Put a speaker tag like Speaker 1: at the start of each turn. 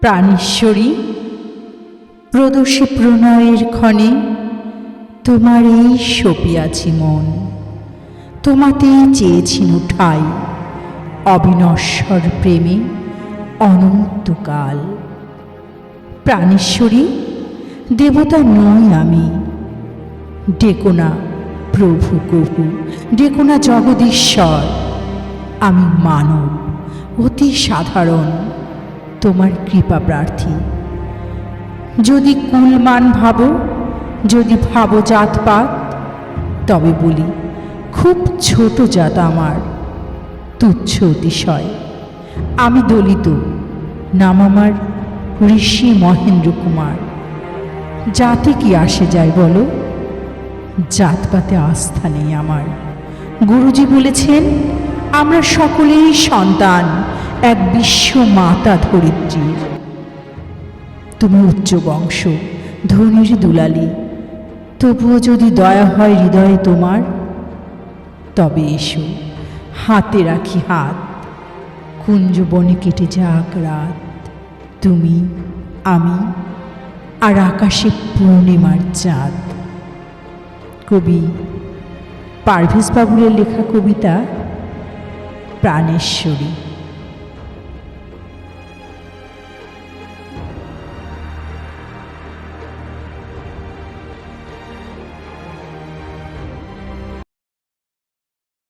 Speaker 1: প্রাণেশ্বরী, প্রদোষী প্রণয়ের ক্ষণে তোমার এই সপিয়াছি মন। তোমাতেই চেয়েছিল ঠাই, অবিনশ্বর প্রেমে অনন্তকাল। প্রাণেশ্বরী, দেবতা নই আমি। ডেকোনা প্রভু কভু ডেকো না জগদীশ্বর। আমি মানব, অতি সাধারণ। তোমার কৃপা প্রার্থী। যদি কুলমান ভাবো, যদি ভাবো জাতপাত, তবে বলি, খুব ছোট জাত আমার, তুচ্ছ অতিশয়। আমি দলিত, নাম আমার ঋষি মহেন্দ্র কুমার। জাতে কি আসে যায় বলো? জাতপাতে আস্থা নেই আমার। গুরুজি বলেছেন, আমরা সকলেই সন্তান এক বিশ্ব মাতা ধরিত্রীর তুমি উচ্চ বংশ ধনির দুলালি, তবুও যদি দয়া হয় হৃদয়ে তোমার, তবে এসো, হাতে রাখি হাত কুঞ্জ বনে কেটে যাক রাত। তুমি, আমি, আর আকাশে পূর্ণিমার চাঁদ। কবি পারভেজ বাবুরের লেখা কবিতা, প্রাণেশ্বরী।